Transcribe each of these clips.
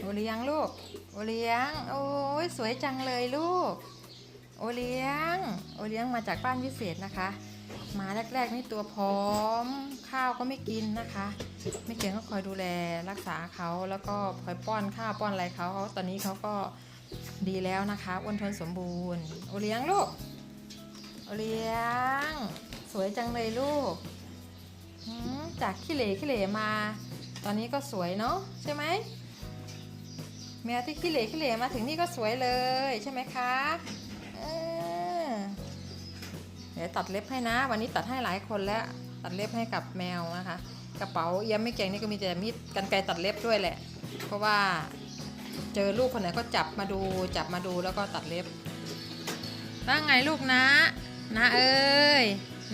โอเลี้ยงลูก โอเลี้ยง โอ้ยสวยจังเลยลูก โอเลี้ยง โอเลี้ยงมาจากบ้านวิเศษนะคะมาแรกๆนี่ตัวพร้อม ข้าวก็ไม่กินนะคะไม่เก่งก็คอยดูแลรักษาเขาแล้วก็คอยป้อนข้าวป้อนอะไรเขาเขาตอนนี้เขาก็ดีแล้วนะคะอ้วนทวนสมบูรณ์โอเลี้ยงลูกโอเลี้ยง สวยจังเลยลูกจากขี้เหร่ขี้เหร่มา ตอนนี้ก็สวยเนาะใช่ไหม แมวที่ขี้เหร่ขี้เหร่มาถึงนี่ก็สวยเลยใช่ไหมคะเดี๋ยวตัดเล็บให้นะ วันนี้ตัดให้หลายคนแล้วตัดเล็บให้กับแมวนะคะ กระเป๋าเอี้ยมไม่เก่งนี่ก็มีแต่มีดกันไกรตัดเล็บด้วยแหละ เพราะว่าเจอลูกคนไหนก็จับมาดูจับมาดูแล้วก็ตัดเล็บว่าไงลูกนะนะเอ้ย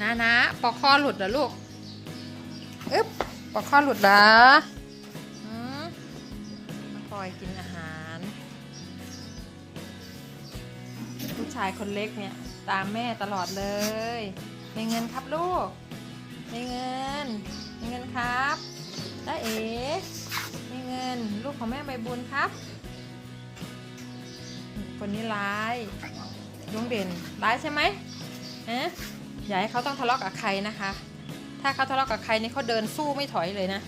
นะนะปอกคอหลุดเหรอลูกอึ๊บปอกคอหลุดเหรออืมมาคอยกินอาายคนเล็กเนี่ย ตามแม่ตลอดเลย มีเงินครับลูก มีเงิน มีเงินครับได้เอ๋มีเงินลูกของแม่ใบบุญครับ คนนี้ร้ายดวงเด่นร้ายใช่ไหมฮะอย่าให้เขาต้องทะเลาะกับใครนะคะ ถ้าเขาทะเลาะกับใครนี่เขาเดินสู้ไม่ถอยเลยนะ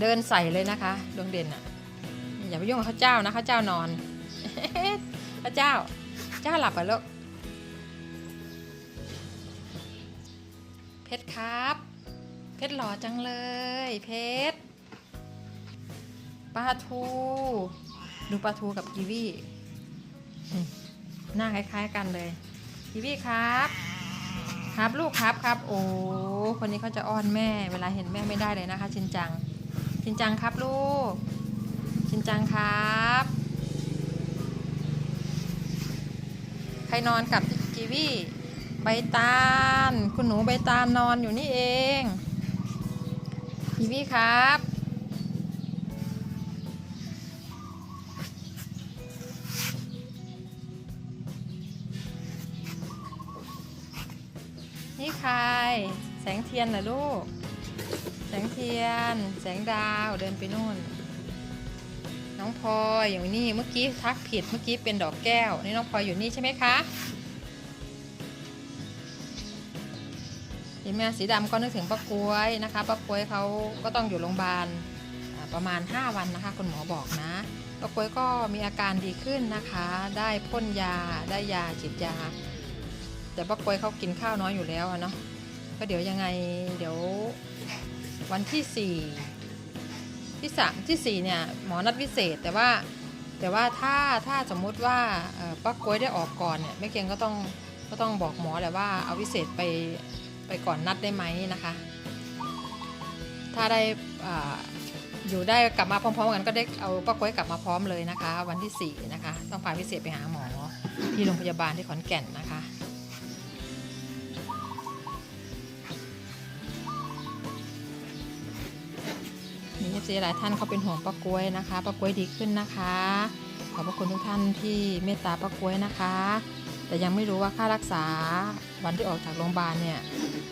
เดินใส่เลยนะคะดวงเด่นอะอย่าไปยุ่งกับเขาเจ้านะเขาเจ้านอนพระเจ้า จ้าหลับเหรอลูกเพชรครับ เพชรหล่อจังเลย เพชรปลาทูดูปลาทูกับกีวีอืมหน้าคล้าย ๆ กันเลยกีวีครับ ครับลูกครับครับ โอ้คนนี้เขาจะอ้อนแม่ เวลาเห็นแม่ไม่ได้เลยนะคะ ชินจัง ชินจังครับลูก ชินจังครับ ใครนอนกับกีวีใบตาล คุณหนูใบตาลนอนอยู่นี่เองกีวีครับนี่ใคร แสงเทียนเหรอลูก แสงเทียน แสงดาวเดินไปนู่น น้องพลอยอยู่นี่เมื่อกี้ทักผิดเมื่อกี้เป็นดอกแก้ว นี่น้องพลอยอยู่นี่ใช่ไหมคะเห็นไหมสีดำก็นึกถึงป้ากล้วยนะคะป้ากล้วยเขาก็ต้องอยู่โรงพยาบาลประมาณ 5 วันนะคะ คุณหมอบอกนะป้ากล้วยก็มีอาการดีขึ้นนะคะ ได้พ่นยาได้ยาฉีดยา แต่ป้ากล้วยเขากินข้าวน้อยอยู่แล้วเนาะก็เดี๋ยวยังไงเดี๋ยววันที่สี่ ที่สามที่สี่เนี่ยหมอนัดวิเศษแต่ว่าแต่ว่าถ้าถ้าสมมุติว่าป้ากล้วยได้ออกก่อนเนี่ยแม่เกียงก็ต้องก็ต้องบอกหมอแหละว่าเอาวิเศษไปไปก่อนนัดได้ไหมนะคะ ถ้าได้ออยู่ได้กลับมาพร้อมๆกันก็ได้เอาป้ากล้วยกลับมาพร้อมเลยนะคะ วันที่สี่นะคะต้องพาวิเศษไปหาหมอที่โรงพยาบาลที่ขอนแก่นนะคะ อฟซีหลายท่านเขาเป็นห่วงป้ากล้วยนะคะป้ากล้วยดีขึ้นนะคะ ขอบพระคุณทุกท่านที่เมตตาป้ากล้วยนะคะ แต่ยังไม่รู้ว่าค่ารักษาวันที่ออกจากโรงพยาบาลเนี่ย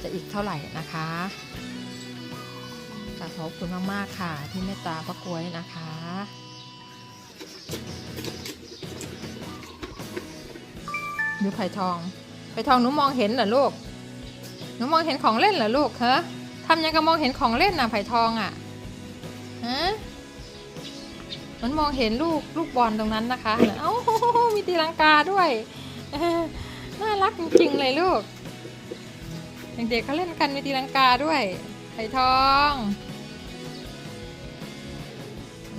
จะอีกเท่าไหร่นะคะกขอบคุณมากๆค่ะ ที่เมตตาป้ากล้วยนะคะดูไผ่ทองไผ่ทองหนูมองเห็นเหรอลูกหนูมองเห็นของเล่นเหรอลูกฮะทำยังกับมองเห็นของเล่นนะไผ่ทองอะ มันมองเห็นลูกลูกบอลตรงนั้นนะคะเอ้ามีตีลังกาด้วยน่ารักจริงๆเลยลูกเด็กๆเขาเล่นกันมีตีลังกาด้วยไผ่ทอง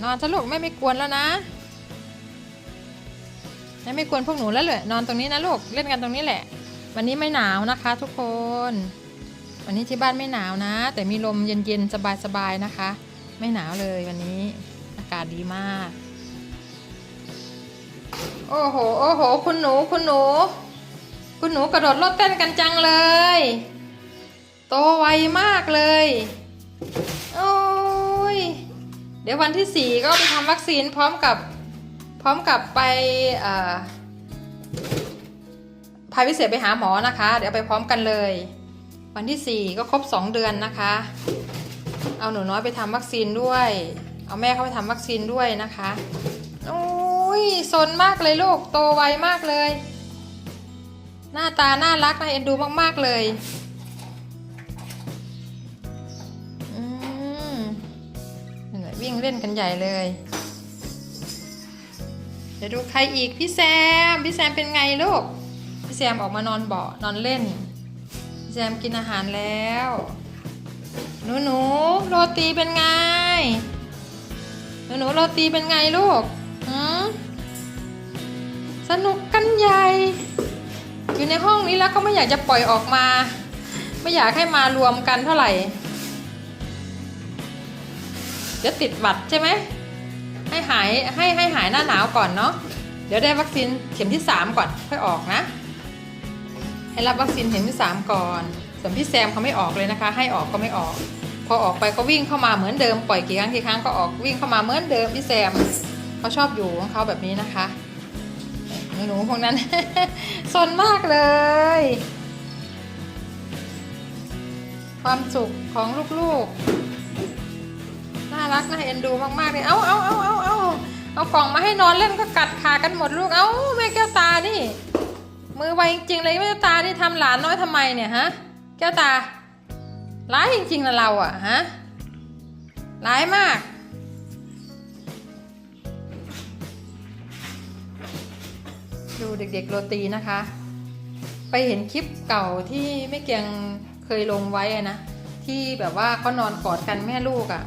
นอนซะลูกแม่ไม่กวนแล้วนะแม่ไม่กวนพวกหนูแล้วเลยนอนตรงนี้นะลูกเล่นกันตรงนี้แหละ วันนี้ไม่หนาวนะคะ ทุกคน วันนี้ที่บ้านไม่หนาวนะ แต่มีลมเย็นๆสบายๆนะคะ ไม่หนาวเลยวันนี้ อากาศดีมาก โอ้โห โอ้โห คุณหนู คุณหนู คุณหนูกระโดดโลดเต้นกันจังเลย โตไวมากเลย โอ้ย เดี๋ยววันที่สี่ก็ไปทำวัคซีนพร้อมกับ พร้อมกับไปพาพิเศษไปหาหมอนะคะ เดี๋ยวไปพร้อมกันเลย วันที่สี่ก็ครบสองเดือนนะคะ เอาหนูน้อยไปทำวัคซีนด้วย เอาแม่เข้าไปทำวัคซีนด้วยนะคะ โอ้ยสนมากเลยลูก โตไวมากเลย หน้าตาน่ารักน่าเอ็นดูมาก ๆ เลยอืมนี่แหละวิ่งเล่นกันใหญ่เลย เดี๋ยวดูใครอีกพี่แซม พี่แซมเป็นไงลูก พี่แซมออกมานอนเบาะนอนเล่น พี่แซมกินอาหารแล้ว หนูหนูโรตีเป็นไง หนูหนูโรตีเป็นไงลูกหืมสนุกกันใหญ่ อยู่ในห้องนี้แล้วก็ไม่อยากจะปล่อยออกมา ไม่อยากให้มารวมกันเท่าไหร่ เดี๋ยวติดหวัดใช่ไหม ให้หายให้ให้หายหน้าหนาวก่อนเนาะ เดี๋ยวได้วัคซีนเข็มที่สามก่อนค่อยออกนะ ให้รับวัคซีนเข็มที่สามก่อน ส่วนพี่แซมเขาไม่ออกเลยนะคะ ให้ออกก็ไม่ออก พอออกไปก็วิ่งเข้ามาเหมือนเดิมปล่อยกี่ครั้งกี่ครั้งก็ออกวิ่งเข้ามาเหมือนเดิมพี่แซมเขาชอบอยู่ของเขาแบบนี้นะคะหนูๆพวกนั้นสนมากเลย ความสุขของลูกๆ น่ารักน่าเอ็นดูมากๆเลยเอาเอาเอาเอาเอาเอากล่องมาให้นอนเล่นก็กัดขากันหมดลูก เอาแม่แก้วตานี่ มือไวจริงๆเลยแม่แก้วตานี่ทำหลานน้อยทำไมเนี่ยฮะ แก้วตา ร้ายจริงๆนะเราอะฮะร้ายมาก ดูเด็กๆโรตีนะคะ ไปเห็นคลิปเก่าที่แม่เกียงเคยลงไว้นะ ที่แบบว่าเขานอนกอดกันแม่ลูกอะ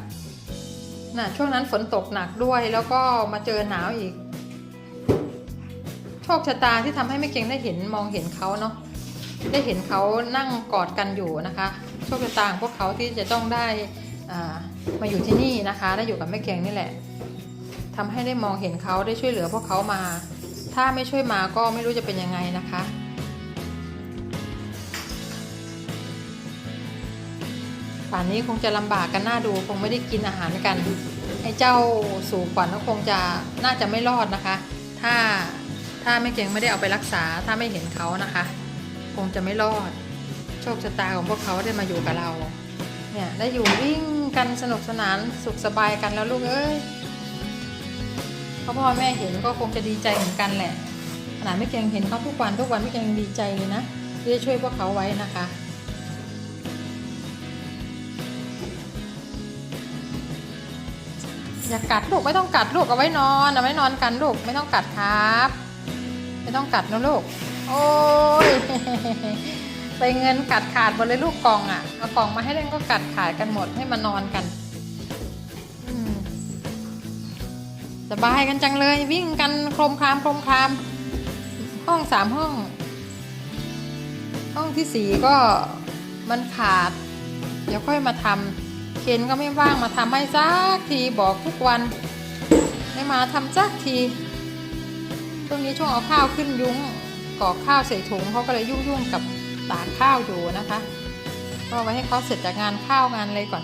น่ะช่วงนั้นฝนตกหนักด้วยแล้วก็มาเจอหนาวอีก โชคชะตาที่ทำให้แม่เกียงได้เห็นมองเห็นเขาเนาะได้เห็นเขานั่งกอดกันอยู่นะคะ โชคชะตาของพวกเขาที่จะต้องได้มาอยู่ที่นี่นะคะ ได้อยู่กับแม่เกียงนี่แหละทำให้ได้มองเห็นเขาได้ช่วยเหลือพวกเขามา ถ้าไม่ช่วยมาก็ไม่รู้จะเป็นยังไงนะคะป่านนี้คงจะลำบากกันหน้าดูคงไม่ได้กินอาหารกันไอ้เจ้าสู่ขวัญก็คงจะน่าจะไม่รอดนะคะ ถ้าถ้าแม่เก่งไม่ได้เอาไปรักษา ถ้าไม่เห็นเขานะคะ คงจะไม่รอด โชคชะตาของพวกเขาได้มาอยู่กับเรา เนี่ยได้อยู่วิ่งกันสนุกสนานสุขสบายกันแล้วลูกเอ้ยพ่อพ่อแม่เห็นก็คงจะดีใจเหมือนกันแหละขนาดไม่เก่งเห็นเขาทุกวันทุกวันไม่เก่งยังดีใจเลยนะที่จะช่วยพวกเขาไว้นะคะอย่ากัดลูกไม่ต้องกัดลูกเอาไว้นอนเอาไว้นอนกันลูกไม่ต้องกัดครับ ไม่ต้องกัดนะลูก โอ้ย ไปเงินกัดขาดหมดเลยลูกกล่องอะเอากล่องมาให้เล่นก็กัดขาดกันหมดให้มานอนกันสบายกันจังเลยวิ่งกันโครมครามโครมคราม ห้องสามห้อง ห้องที่สี่ก็มันขาด เดี๋ยวค่อยมาทำเคนก็ไม่ว่างมาทำให้สักทีบอกทุกวันไม่มาทำสักทีช่วงนี้ช่วงเอาข้าวขึ้นยุ้งกอกข้าวใส่ถุงเขาก็เลยยุ่งๆกับ ตากข้าวอยู่นะคะก็ไว้ให้เขาเสร็จจากงานข้าวงานอะไรก่อน